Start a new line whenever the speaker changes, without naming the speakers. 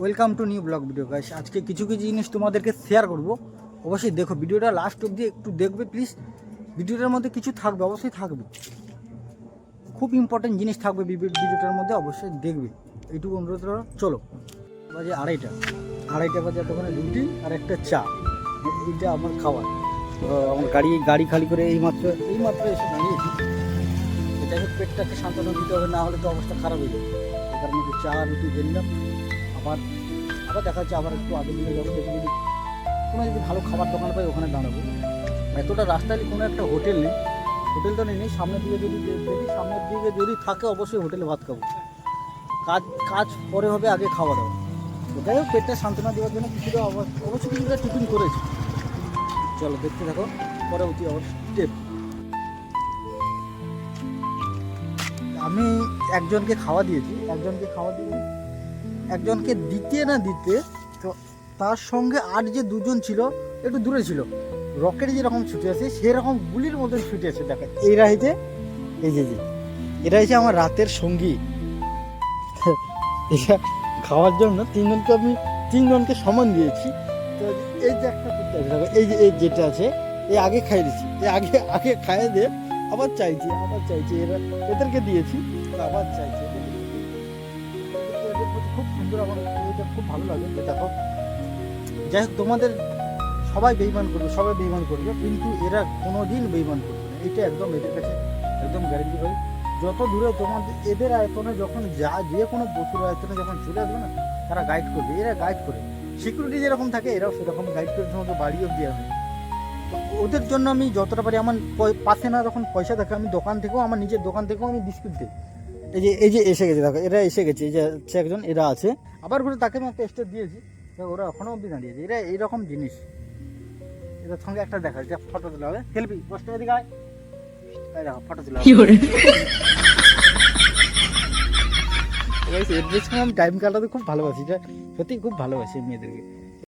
Welcome to new vlog video guys আজকে কিছু কিছু জিনিস তোমাদেরকে শেয়ার করব। অবশ্যই দেখো, ভিডিওটা লাস্ট অবধি একটু দেখবে প্লিজ ভিডিওটার মধ্যে কিছু থাকবে, অবশ্যই থাকবে। খুব ইম্পর্টেন্ট জিনিস থাকবে ভিডিওটার মধ্যে, অবশ্যই দেখবে। এইটুকু অনুরোধ চলো, বাজে আড়াইটা। আড়াইটা বাজে দোকানে রুটি আর একটা চা। এইটা আমার তো আমার গাড়ি গাড়ি খালি করে এই মাত্র এই মাত্র এসে দাঁড়িয়েছি। যাই হোক, পেটটাকে সান্ত্বনা দিতে হবে, না হলে তো অবস্থা খারাপ হয়ে যাবে। কারণে একটু চা, রুটি দিয়ে আবার আবার দেখা যাচ্ছে আবার একটু আগে দিকে যাব দেখি যদি কোনো যদি ভালো খাবার দোকান পাই ওখানে দাঁড়াবো। এতটা রাস্তায় কোনো একটা হোটেল নেই। হোটেল তো নেই সামনের দিকে যদি দেখি সামনের দিকে যদি থাকে অবশ্যই হোটেলে ভাত খাব। কাজ কাজ পরে হবে, আগে খাওয়া দাওয়া। হোক, পেটটা সান্ত্বনা দেওয়ার জন্য কিছুটা অব- অবশ্যই কিছুটা টিফিন করেছি। চলো, দেখতে থাকো। পরবর্তী অবশ্য স্টেপ আমি একজনকে খাওয়া দিয়েছি। একজনকে খাওয়া দিয়েছি একজনকে দিতে না দিতে তো তার সঙ্গে আর যে দুজন ছিল একটু দূরে ছিল। রকেট যেরকম ছুটে আসে সেরকম গুলির মতন ছুটে আছে দেখেন এইরা হয়েছে এই যে যে এরা হয়েছে আমার রাতের সঙ্গী। এটা খাওয়ার জন্য তিনজনকে আমি তিনজনকে সমান দিয়েছি। তো এই যে একটা কুত্তা আছে দেখো, এই যে এই যেটা আছে এই আগে খাইয়ে দিচ্ছি এই আগে আগে খাইয়ে দিয়ে আবার চাইছি আবার চাইছি এরা এদেরকে দিয়েছি আবার চাইছি। খুব সুন্দর আমার এটা খুব ভালো লাগে। যে দেখো, যাই হোক, তোমাদের সবাই বেইমান করবে, সবাই বেইমান করবে, কিন্তু এরা কোনো দিন বেইমান করবে না। এটা একদম এদের কাছে একদম গ্যারেন্টি পাই যত দূরে তোমাদের, এদের আয়তনে যখন যা, যে কোনো পশুর আয়তনে যখন চলে আসবে না, তারা গাইড করবে, এরা গাইড করে। সিকিউরিটি যেরকম থাকে, এরাও সেরকম গাইড করে তোমাকে বাড়ি অব্দি আনবে তো ওদের জন্য আমি যতটা পারি, আমার পাশে না যখন পয়সা থাকে, আমি দোকান থেকেও, আমার নিজের দোকান থেকেও আমি বিস্কুট দিই। এই যে এই যে এসে গেছে দেখো এরা এসে গেছে এই যে হচ্ছে একজন এরা আছে। আবার ঘুরে তাকে আমি একটা স্টেপ দিয়েছি। ওরা এখনও অব্দি দাঁড়িয়েছে এরা এইরকম জিনিস। এদের সঙ্গে একটা দেখা যে ফটো তোলা হবে। হেল্পি বসতে এদিকে আয়। দেখো ফটো তোলা হবে। Guys, এদের আমি টাইম কাটাতে খুব ভালোবাসি। এটা সত্যি খুব ভালোবাসি মেয়েদেরকে